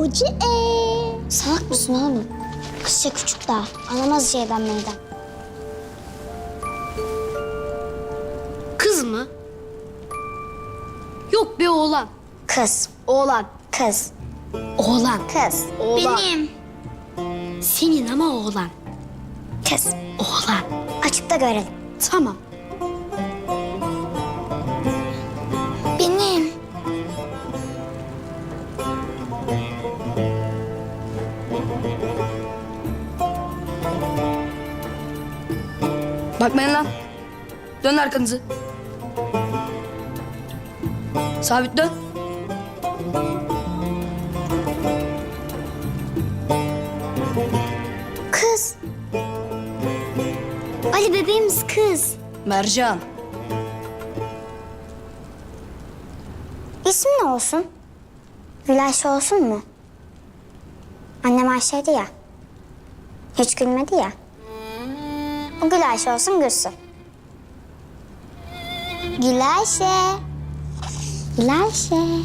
Acı e. Salak mısın oğlum? Kızça küçük daha. Anlamaz şeyden meydan. Kız mı? Yok be oğlan. Kız. Oğlan. Kız. Oğlan. Kız. Oğlan. Benim. Senin ama oğlan. Kız. Oğlan. Açıkta görelim. Tamam. Bakmayın lan. Dön arkanızı. Sabit dön. Kız. Ali bebeğimiz kız. Mercan. İsmi ne olsun? Gülayşe olsun mu? Annem Ayşe'ydi ya. Hiç gülmedi ya. O Gülayşe olsun gülsün. Gülayşe. Gülayşe.